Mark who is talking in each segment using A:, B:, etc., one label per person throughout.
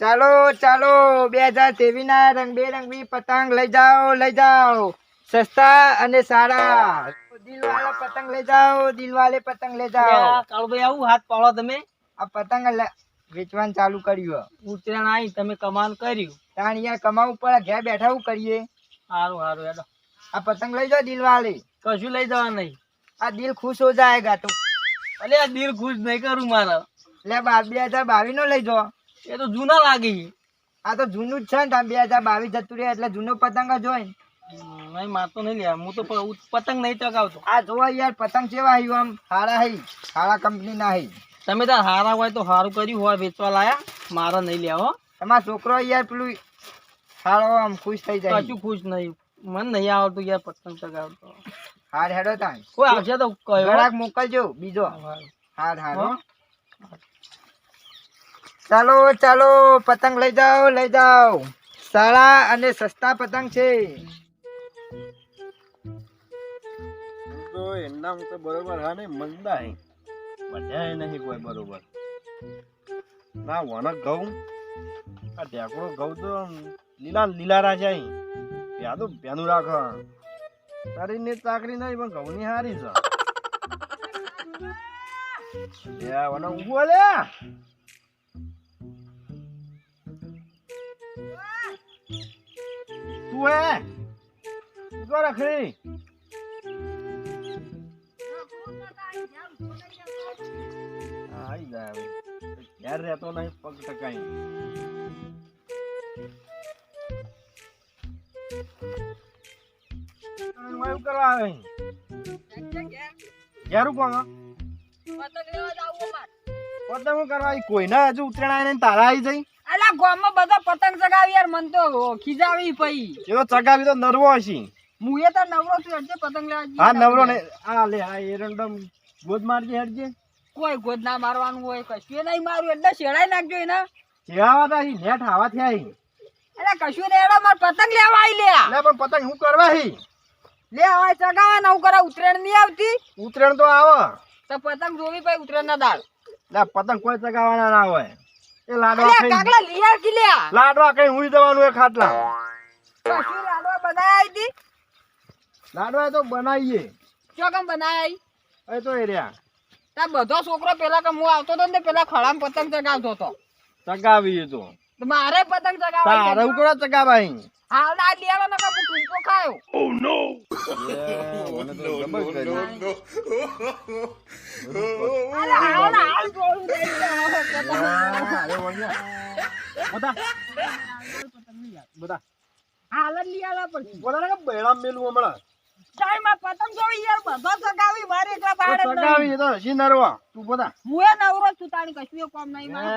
A: ચાલો ચાલો બે હજાર ત્રેવીસ ના રંગબેરંગી પતંગ લઈ જાઓ લઈ જાઓ. સસ્તા અને સારા. દિલવાલા પતંગ લઈ જાઓ દિલવાલે પતંગ લઈ જાઓ.
B: કાળુભાઈ આવું હાથ પાડો તમે.
A: આ પતંગ વેચવાનું ચાલુ કર્યું
B: ઉત્તરાયણ આવી તમે કમાન કર્યું.
A: તાણ યાર કમાવું પડે ઘેર બેઠા હું કરીએ.
B: સારું સારું હેડો.
A: આ પતંગ લઈ જાઓ દિલવાલે.
B: કશું લઈ જવા નહીં.
A: આ દિલ ખુશ હો જાયગા તો
B: અલે આ દિલ ખુશ નહીં કરું મારા.
A: લે બે હજાર બાવીસ નો લઈ જાઓ.
B: એ તો જૂના લાગી.
A: આ તો જૂનું જ છે ને બે હજાર બાવીસ જતું રહે એટલે જૂનો પતંગ જ હોય
B: નહીં મારતો નહીં લે હું તો પતંગ નહીં ચગાવતો.
A: આ જોવા યાર પતંગ કેવા આવ્યું આમ? હારા હઈ હારા કંપની ના હઈ.
B: તમે તાર હારા હોય તો સારું કર્યું હોય વેચવા લાયા. મારા નહીં લેવો
A: એમાં છોકરો યાર પેલું હારો આમ ખુશ થઈ જાય.
B: કશું ખુશ નહીં. મને નહીં આવડતું યાર પતંગ ચગાવતો.
A: હાર હેડો તાણ.
B: કોઈ આવશે તો કયો?
A: મોકલજો બીજો.
B: હારું.
A: હાર હાર? ચાલો ચાલો, પતંગ લઈ જાઓ લઈ જાઓ. સારા અને સસ્તા પતંગ છે.
C: તો એમના તો બરોબર, હા ને મંદા હે. બધા નહીં બરોબર. ના વનક ઘઉં. આ ઢેકડો ઘઉં તો લીલા લીલા રાજા તો પેનું રાખ તારીને ચાકરી નહીં, પણ ઘઉંની હારી છે. લે. લે તું રખડી આવી જાય હવે. ઘેર રહેતો નહીં પગ ટકાઈ એવું કરવા આવે? ઘેર કોણ પતંગ હું કરવા? કોઈના હજુ આઈને તારા આવી જઈ
D: અલા ગામમાં બધા પતંગ ચગાવી યાર મન તો ખીજાવી પઈ.
C: એ તો ચગાવી તો નરવો હશી.
D: મુએ તો નવરો છું હરજે પતંગ લેવા
C: હા નવરો ને આ લે આ એરંડમ ગોદ મારજે હેડજે.
D: કોઈ ગોદ ના મારવાનું હોય કશું નહીં મારું એટલે શેડાઈ નાખજો એના.
C: ચેવા તા નેટ હાવા થયા
D: અરે કશું ને એડો માર પતંગ લેવા આવી લે.
C: લે પણ પતંગ હું કરવા હી
D: લે હવે ચગાવા નવ કરા ઉત્તરાયણ નહીં આવતી.
C: ઉત્તરાયણ તો આવે.
D: તો પતંગ જોવી પછી ઉતરેણ ના દાળ.
C: લે પતંગ કોઈ ચગાવવાના ના હોય. એ લાડવા ખાઈ
D: કાકડા લીયા કી લે
C: લાડવા કઈ હુઈ દેવાનું એ ખાટલા.
D: પછી લાડવા બનાવી આવી
C: લાડવા તો બનાવીએ.
D: ચોકમ બનાયા
C: એ તો એ રહ્યા.
D: તા બધો છોકરો પેલા કે હું આવતો તો ને પેલા ખડામ પતંગ ચગાવતો તો
C: ચગાવીએ તો.
D: મારે પતંગ ચગાવવા
C: તારે હું કરો ચગાવા અહીં
D: હાલ ના લેવા નકા હું ટૂંકો ખાયો. અલે હાલ ના હાલ જોડું દે હવે પતંગ.
C: બધા.
D: હાલ આલા પછી.
C: બોલા કે બેડા મેલું હમણાં.
D: ટાઈમમાં પતંગ જોવી યાર બધો ચગાવી મારે એકલા
C: તો
D: નહીં.
C: ચગાવીએ તો હસી નરવા. તું બધા.
D: હું એ નવરો છું તારી કશું કામ નહીં. મારે?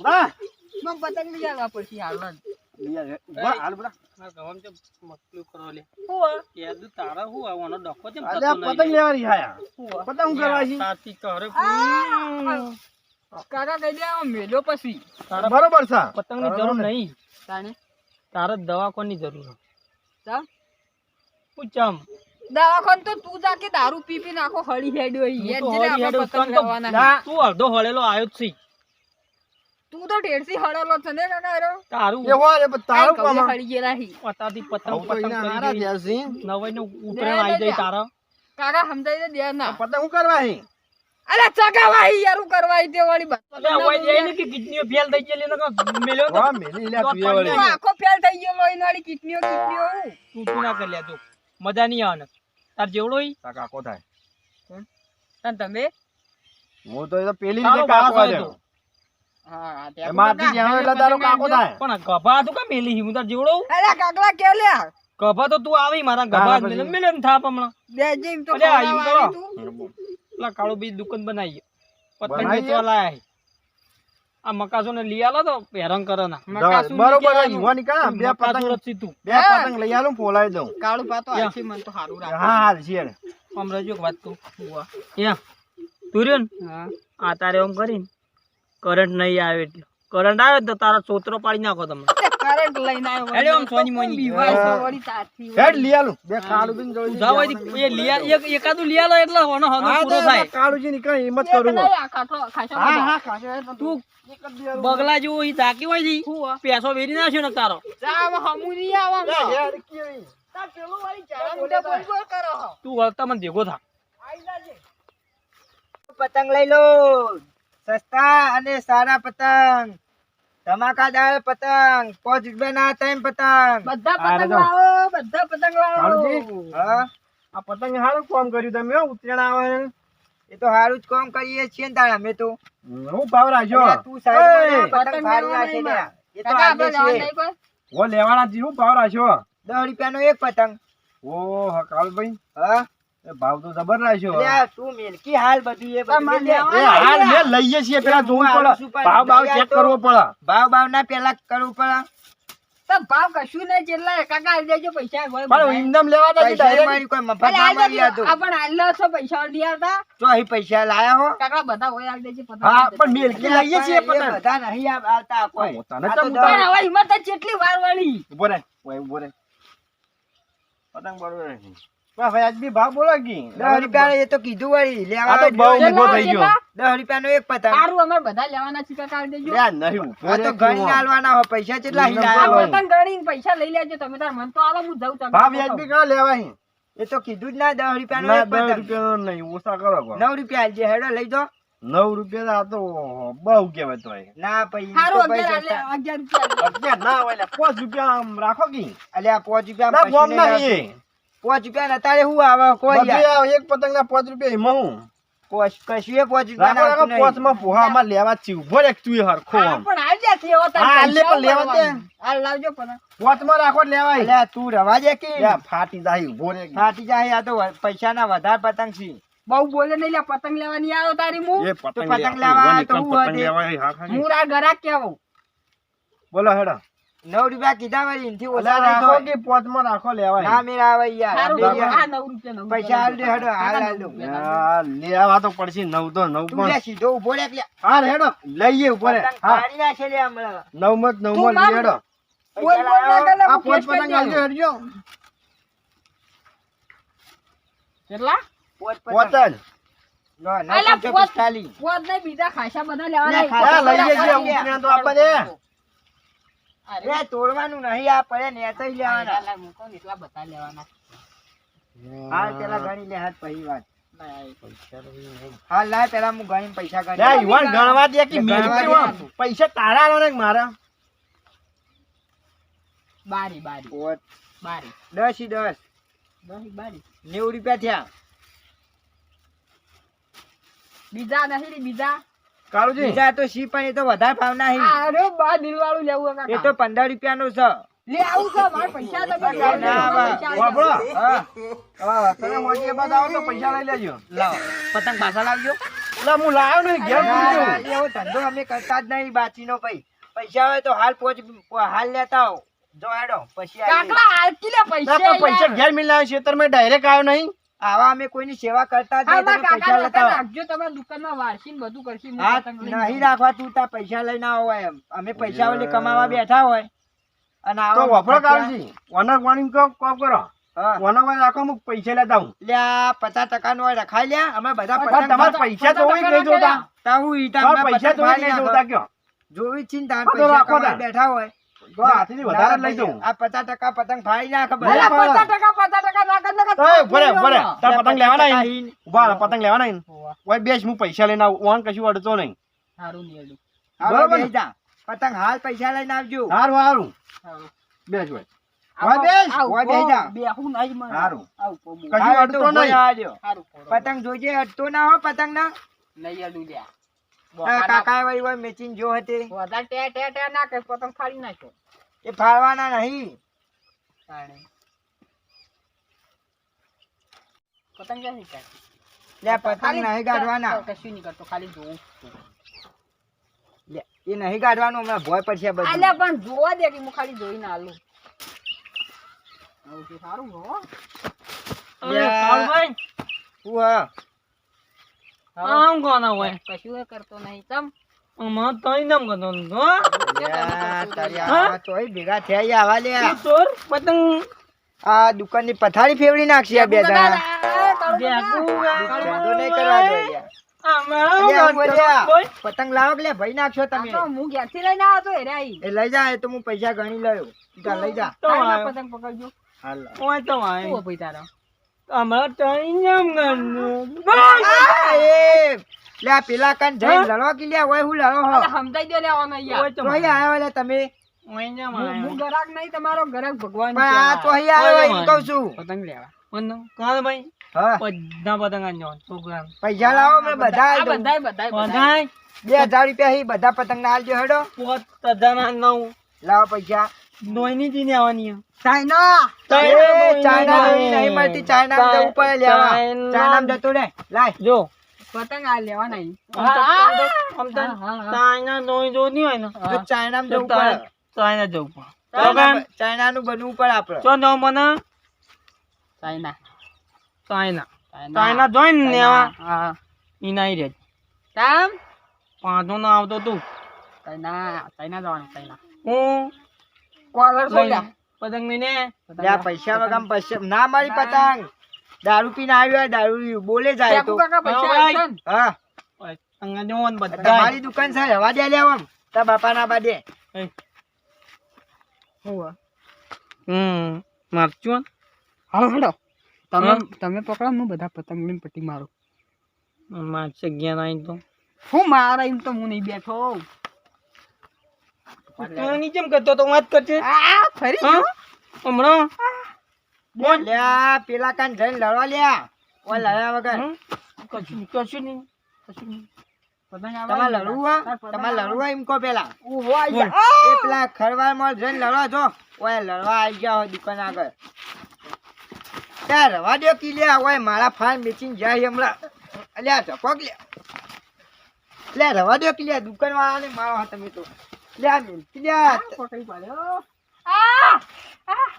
D: પતંગ લઈ આલવા પછી હાલ
C: લઈ આવે. ઊભા, હાલ બધા
B: મારા ગામમાં ચમ મકલું કરો લે?
D: હું
B: યાદ તારા હું આવવાનો ડખો છે
C: આજે પતંગ લેવાની હાયા પતંગ કરવા છે
B: તાતી કરે
D: કાકા કહી દે આમાં મેલ્યો પછી.
C: બરોબર છે.
B: પતંગની જરૂર નહીં.
D: તાણે?
B: તારે દવાખાની જરૂર છે
D: દવાખાન તો તું જા કે દારૂ પી પી નાખો હળી હેડ્યો
B: તો
D: જેને આપણે પતંગ લેવાના
B: તું અડધો હળેલો આવ્યો જ છે.
D: તું તો ઢેરથી હળેલો છે ને કાકા એરો
B: તારું.
C: એ હોય એ પણ તારું કામ
D: હળી ગયેલા હી
B: પતાથી પતંગ પતંગ કરી.
C: થયા છે.
B: નવાઈને ઉતરાયણ આવી જાય તારા.
D: કાકા સમજાઈ દે દે ના.
C: પતંગ હું કરવા છે
D: અરે ચગાવા હી યાર હું કરવા હી તે વાળી બસ
B: હોય જાય ને કે કિડનીઓ ફેલ થઈ ગયેલી ને કે મેલ્યો તો?
C: વાહ, મેલી લ્યા તું વળી.
D: આખો ફેલ થઈ ગયો લોહી વાળી કિડનીઓ કિડનીઓ
B: તું તું ના કરી લે તું મજા નહીં આવે ને તાર જેવડો ઈ
C: તાર કાકો થાય.
D: તને તમે?
C: હું તો પેલી રીતે કાકો જ્યાં એટલે તારો કાકો થાય.
B: પણ આ ગભા તું કા મેલી હું? તાર જેવડો
D: અરે કાકડા કે લ્યા?
B: ગભા તો તું આવી મારા ગભા
C: પછી.
B: મેલે મેલે થાપ હમણાં.
D: બે જીમ તો
B: અલ્યા, એમ
D: ખવડાવવા
B: કરો.
D: આવી તું.
B: પેલા કાળો બીજ દુકાન બનાવી પતંગ વેચવા લાયા આ મકાસો ને લઈ આલો તો હેરાન કરે ના
D: મકાસું
C: બરોબર યુવાની કાં? બે પતંગ
B: રચી તું.
C: બે પતંગ લઈ આલું ફોલાવી દઉં.
D: કાળું પાતો આથી મને તો સારું
C: હા હાલ છે
B: આમ રજો વાત તું યા. તું રહ્યો ને?
D: હા.
B: આ તારે એમ કરીને કરંટ નહીં આવે એટલે. કરંટ આવે તો તારા સોતરો પાડી નાખો તમે.
D: કરંટ લઈને આવ્યો
B: હેડે આમ સોની મોની.
D: બીવાય છે વળી
C: હેડ લઈ આલું બે કાળુજી જોઈ
B: ઉધા એ લીયા એક એકાદું લીયા એટલે હોનો હોનો પૂરો થાય.
C: કાળુજી ની કઈ હિંમત કરું
D: નહીં, આ ખાટલો- ખાસો
C: હા હા ખાશે
B: તું બગલા જેવો ઈ ઝાંકી હોય છે? પેસો વેરી નાખ્યો ને તારો.
D: જા આમાં હમુરી આવામાં. તાર પેલું વળી ચાલા મોઢે બોલ બોલ કરો
B: તું વળતા મને ભેગો થા.
D: આઈ.
A: પતંગ લઈ લો. સસ્તા અને સારા પતંગ. ધમાકાદાર પતંગ પાંચ રૂપિયાના ત્રણ પતંગ.
D: બધા પતંગ લાવો બધા પતંગ લાવો.
A: હા.
C: આ પતંગ સારું કોમ કર્યું તમે ઉત્તરાયણ આવે.
A: એ તો સારું જ કોમ કરીએ છીએ ને તારા અમે તો.
C: હું ભાવ રાખ્યો?
A: તું
C: સારું
A: ના, પતંગ નાખે
D: એમાં.
A: લ્યા. એ તો
D: આપણે
A: છે
C: ઓ લેવાના જી હું ભાવ રાખ્યો?
A: દસ રૂપિયાનો એક પતંગ.
C: ઓ હા કાળુભાઈ
A: હા.
C: એ ભાવ તો જબર રાખ્યો.
A: મેલકી હાલ બધું એ બધું?
C: એ હાલ મેં લઈએ છીએ પેલા જોવું પડે. ભાવ ભાવ ચેક કરવો પડે.
A: ભાવ ભાવ ના પેલા કરવું પડે.
D: તો ભાવ કશું નહીં જેટલા કાકા આવી દેજો પૈસા હોય
C: પણ ઇમદમ લેવા દે
A: પૈસા કોઈ મફત ના મારી
D: દેજો.
A: હતું
D: આલ્યો છો પૈસા નહીં આવતા.
A: તો અહીં પૈસા લાયા હો.
D: કાકા બધા હોય આવી દેજો પતંગ
C: હા પણ મેલકી લઈએ છીએ
A: એ બધા નહીં આવતા કોઈ.
C: તને તો
A: તો
D: પણ હવે હિંમત કેટલી વાર વાળી
C: ઊભો રે ઊભો રે પતંગ બરોબર. વાહ ભાઈ આજ બી ભાવ બોલો કી
A: દસ રૂપિયા એ તો કીધું વળી લેવા
C: તો બહુ ઊભો થઈ ગયો.
A: દસ રૂપિયાનો એક પતંગ.
D: સારું અમારે બધા લેવાના છે કાકા દેજો
C: લે નહીં ઊભો
A: તો
C: કી
A: આલવાના હોય પૈસા કેટલા
C: નિયમ
A: અહીં
C: તો
D: આ
A: લાયા
C: હોય.
A: હોય?
D: પતંગ ગણીને પૈસા લઈ લેજો તમે તાર મન તો આલો હું જઉં તમે
C: ભાવ વ્યાજબી કયો લેવા અહીં?
A: એ તો કીધું જ ના દસ રૂપિયા
C: ના
A: એક
C: નહીં ઓછા કરો
A: નવ રૂપિયા આલજે હેડો લઈ દો
C: નવ રૂપિયા આ તો બહુ કેવાય તો
A: ના પૈસા
C: ના હોય પાંચ રૂપિયા આમ રાખો કી
A: અલ્યા પાંચ રૂપિયા
C: ના
A: પાંચ રૂપિયા ને અત્યારે શું આવે? કોઈ
C: એક પતંગ ના પાંચ રૂપિયા એમાં હું.
A: કશું પાંચ રૂપિયા
C: રાખો રાખો
A: આવતું
C: પાંચમાં પોહા અમાર લેવા જ ઊભો રે તું હરખો
D: પણ આવી જશે એવો તાર
C: હા, આલે
D: પૈસા
C: પણ લેવા દે.
D: ઉપાડવાનું. લાવજો પણ.
C: પાંચમાં રાખો જ લેવાય.
A: તું રવા દે કે?
C: ફાટી જાય ઊભો રે.
A: ફાટી જાય આ તો પૈસા ના વધારે પતંગ છે.
D: બહુ બોલે નહીં લે પતંગ લેવાની આવ્યો તારી હું
C: એ પતંગ
A: લેવા, તો હું
C: હા.
D: હું ગરાક કેવો
C: બોલો હેડો.
A: નવ રૂપિયા કીધા વળી એનથી ઓછા
C: રાખો કે પાંચમાં રાખો લેવાય.
A: ના મેળ આવે યાર.
D: સારું
A: બે યાર.
D: આ નવ રૂપિયા નવ
A: પૈસા હાલ દે હેડો હાલ હાલ. દો.
C: લેવા તો પડશે નવ તો નવ પણ.
A: સીધો ઊભો રે એટલે.
C: હા હેડો લઈએ ઊભો રે. હા.
A: ફાડી નાખે લે હમણાં.
C: નવ મત નવ
D: તું
C: માં લઈએ
D: માર.
C: હેડો.
D: બોલ, બોલ ના કરે,
C: આ
D: હું
C: પાંચ
D: કેસ કરી
C: પતંગ આવજો
D: દઉં. કેટલા?
A: પોચ પતંગ.
D: બીજા ખાસા બધા
C: લેવા લઈએ તો આપવા દે.
D: અરે,
A: તોડવાનું નહીં આ પડે ને એ તો લેવાના.
D: મૂકો ને એટલા બધા લેવાના.
A: હાલ પેલા ગણી લે હાથ પછી વાત. હાલ લાય પેલા હું ગણી પૈસા
C: લે,
A: ગણી
C: યુવાન ગણવા દે કે
A: ગણવા
C: મેલકી
A: દે.
C: આમ. પૈસા તારા આલો ને મારા?
D: બારી બારી. બારી.
A: દસ ઈ દસ.
D: દસ બારી.
A: નેવું રૂપિયા થયા.
D: બીજા રે, બીજા.
C: કાળુજી
A: બીજા તો સી પણ એ તો વધારે ભાવ નહીં
D: અરે બા દિલવાળું લેવું
A: એ તો પંદર રૂપિયાનો છે
D: લે આવું છે મારા પૈસા તમે
A: ના,
D: લેવા
A: ના,
D: દેજો, પૈસા આલી
C: વાપરો.
A: હા
C: હા, તમે મોજી બાદ આવો તો પૈસા લઈ લેજો
A: લાવ પતંગ પાછા લાવજો
C: હું લાવ્યો ને ઘેર.
A: એવો ધંધો અમે કરતા જ નહીં બાચીનો ભાઈ પૈસા હોય તો હાલ પોચ હાલ લેતા આવો જો હેડો પછી
D: લે
C: ના,
D: પૈસા
C: ઘેર
D: મિલ
C: છે મિલાયો ખેતરમાં direct આવ્યો નહીં
A: આવા અમે કોઈની સેવા કરતા નહીં પૈસા લેતા
D: રાખજો તમે દુકાનમાં વારસી બધું કરશી હું
A: હા
D: પતંગ લઈને
A: નહીં રાખવા તું તા પૈસા લઈને આવો એમ. અમે પૈસા ઓલી કમાવા બેઠા હોય. અને આવો
C: વફરો
A: મફતિયા-
C: ઓનર વાણી કો કોમ કરો. ઓનર વાણી રાખો હું પૈસા લેતા હું
A: લ્યા પચાસ ટકા નો રખાઈ લ્યા અમે બધા
C: તમારે પૈસા તો હોય નહીં જોતા.
A: તા હું
C: પૈસા તો નહીં જોતા કયો?
A: જોવી પૈસા. બેઠા હોય.
C: તો હાથીથી વધારે લઈ
A: ના, આ પચાસ ટકા પતંગ ફાડી નાખે બધા.
D: પચાસ ટકા પચાસ ટકા ના કર, ના કર,
C: ઓય, ભરે ભરે. તાર પતંગ લેવાના
A: ટકા
C: અહીં?
A: હીન.
C: ઊભા પતંગ લેવાના ઓય બેસ હું પૈસા લઈને આવું. ઓન કશું અડતો નહીં. બરાબર.
A: પતંગ હાલ પૈસા લઈને આવજો.
C: સારું હારું. બેસ
D: ખોરો.
A: પતંગ જોજે અટતો ના હો પતંગ ના
D: નહીં અડું લ્યા.
A: કાકા વળી હોય મેચિંગ જો હતી.
D: વધારે ટે ટે ટે ના કે પતંગ ફાડી નાખ્યો.
A: એ ફાળવાના નહીં
D: તાણે. પતંગ ક્યાંથી કાઢી?
A: લે પતંગ નહીં કાઢવાના.
D: કશું નહીં કરતો ખાલી જોઉં.
A: લે, એ નહીં કાઢવાનું હમણાં ભોય પડશે બધું.
D: અલ્યા પણ જોવા દે કે હું ખાલી જોઈને આલું. ઓકે સારું હો.
B: અરે ભાઈ
A: હું. હા
B: આમ કોના હોય?
D: કશું એ કરતો નહીં તમ
B: અમાર તઈ નામ કરતો હતો,
A: તારી આ ચોય ભેગા થયા આવા લ્યા.
B: ચોર પતંગ
A: આ દુકાનની પથારી ફેવડી નાખશે આ બે જણા? પતંગ લાવો કે ભાઈ નાખશો તમે.
D: હું ઘેરથી લઈને આવ્યો તો હેરે
A: એ લઈ જા એ તો હું પૈસા ગણી લયો જા લઈ જા.
D: પતંગ પકડજો.
A: હાલ.
B: ઓય તો
D: ભાઈ તારા?
B: અમાર
A: પેલા કાન જઈ લડવા કે ઓય હું લડો હો?
D: સમજાઈ દો
A: ને તમે.
D: હું ગરાક નહીં તમારો ગરાક ભગવાન
A: પણ આ ચોહી આવ્યો એમ કહું છું.
D: પતંગ લેવા.
B: પતંગ કાલ ભાઈ?
A: હા.
B: બધા પતંગ આન્યો છોકરા.
A: પૈસા લાવો મેં બધા
D: આ
A: આલ દઉં.
D: બધાય બધાય બધાય.
B: બધાય?
A: બે હજાર રૂપિયા હી બધા પતંગ ના આલજો હેડો.
B: પોત હજારના નવ.
A: લાવો પૈસા.
B: દોઈની ચીની આવવાની
A: ચાઇના!
B: ચાઇના
A: નહીં મળતી જવું પડે લેવા.
B: ચાઇના.
A: ચાઇના રે લાય.
B: જો.
D: પતંગ આ લેવા નહીં.
B: આમ તો- આમ તો- આમ તો
D: હા, હા, હા.
B: ચાઇના દોઈ જોતી હોય ને.
A: ચાઇના જવું પડે.
B: ચાઇના જવું પણ
A: ચાઇના નું બનવું પડે આપડે
B: ચો જાઉં મને?
D: ચાઇના.
B: ચાઇના. ચાઇના. જોઈન ને
D: હા.
B: ઇનાઈ રે
D: કામ?
B: પાંચો ના આવતો તું.
D: ચાઇના ચાઇના જવાનું ચાઇના.
B: હું?
D: કોલર સોલ્યા
B: પતંગ લઈને
A: પૈસા વગર પૈસા. ના મારી પતંગ. દારૂ પીને આવ્યો દારૂ બોલે જાય તો.
B: હા? પતંગ જોવો બધા.
A: તમારી દુકાન છે હવા દે લેવા તાર બાપા ના બાદે
D: હોવે.
B: હમ મારશું
D: હાલો હાલો. તમે તમે પકડો હું બધા પતંગ લઈને પટ્ટી મારું.
B: મારશે ગયા નહીં તો.
D: હું મારા એમ તો હું નહીં બેઠો.
B: તું નીચે કરતો તો વાત કરશે
D: આ ફરી
B: હમણાં. બોલ
A: લ્યા પેલા કાન જઈને લડવા લ્યા. ઓય લડ્યા વગર?
B: કશું કશું નહીં કશું નહીં.
A: તમારે? લડવું તમારે લડવું એમ કહો પેલા. એ પેલા ખરવારમાં જઈને લડવા જો. ઓય લડવા આવી ગયા હોય દુકાન આગળ. ત્યાં રવા દો કી લે ઓય મારા ફાન વેચીને જાય હમણાં. અલ્યા ચપક લે લે રવા દો કિલ્યા. દુકાન વાળાને મારો હા તમે તો. લે મિલતી લે
D: પકડી પાડ્યો. આ! આ!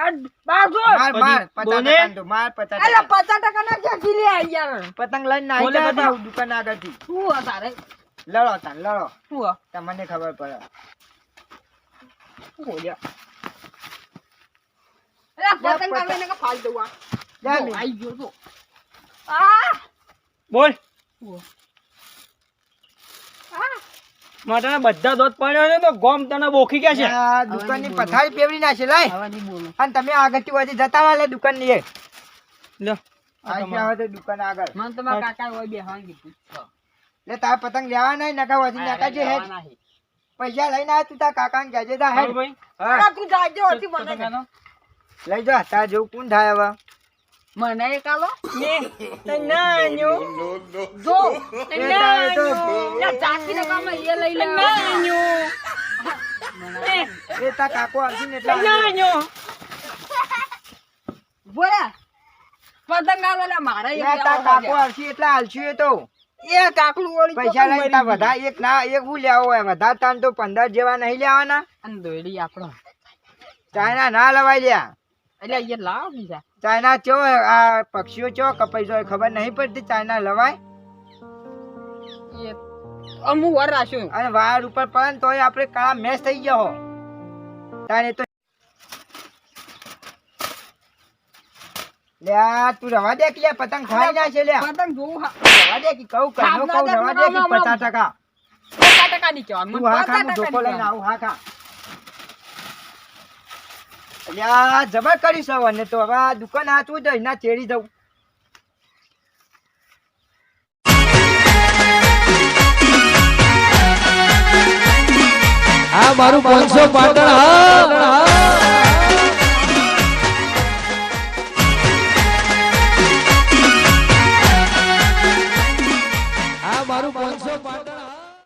D: આ બાજુ!
A: માર માર પચાસ
B: બોલે?
A: ટકા તો માર પચાસ ટકા
D: પચાસ ટકાના લે યાર?
A: પતંગ લઈને ના આવી
B: બોલે
A: જાય
B: બધી.
A: પાછું દુકાન આગળથી
D: શું તારે?
A: લડો તાન લડો
D: શું?
A: તમને ખબર પડે
D: બોલ્યા? પતંગ આવે કે ફાલ દઉં આ. ગયો!
B: બોલ
D: શું?
B: માટે બધા દોત પડ્યો છે તો ગોમ તને બોખી ગયા છે.
A: દુકાનની પથારી પેવડી નાખી લાય.
D: હવે નહીં બોલું.
A: અને તમે આગળથી વધી જતા વાલે દુકાનની એ.
B: લ્યો આ
A: આવી
B: તમારો.
A: ગયા હોય તો દુકાન આગળ.
D: મને તમારા કાકાએ ઓય બેસવાનું કીધું.
A: લે તાર પતંગ લેવા નહીં નકા વધી નકા જે હેડ. પૈસા લઈને આ તું તાર કાકા ને કહેજે તા હા
D: તું જાજો, મને.
A: લઈ જા તાર જેવું કોણ થાય હવે?
D: મને એક આલો.
B: તે નાન્યો.
D: જો,
A: તારે તો
D: અલા, એ લઈ લે.
B: નાન્યો.
A: એ તા કાકો આવશે ને એટલે.
B: નાન્યો.
D: બોલ્યા. પતંગ આવેલા મારા
A: એ
D: લેવો
A: કાકો. આવશે એટલે આલશું એ તો
D: એ કાકલું ઓળી
A: પૈસા
D: ચોકન
A: લઈને બધા એક ના એક હું લેવો હોય વધારે તાન તો પંદર જેવા નહીં લેવાના.
D: અને દોડી આપણો.
A: ચાઇના ના લવાઈ લ્યા
D: એટલે એ લાવ બીજા.
A: ચાઇના ચો આ પક્ષીઓ ચો કપાઈ જાય ખબર નહીં પડતી ચાઇના લવાય
D: એ અમુક વાર રાખ્યું.
A: અને વાર ઉપર પણ તોય આપણે કાળા મેચ થઈ ગયો તારે તો લ્યા તું રવા દે કે પતંગ ખાઈ ના છે લ્યા
D: પતંગ જોવું
A: રવા દે કે કહું કહું કહું રવા દે કે પચાસ ટકા
D: પચાસ ટકા નહીં કહેવાનું. પચાસ ટકા
A: લઈને આવું હા ખા લ્યા જબર કરી અને તો હવે આ દુકાન હાચવું જાય ના ચેડી જવું
E: આ મારું પાંચસો પાટણ હા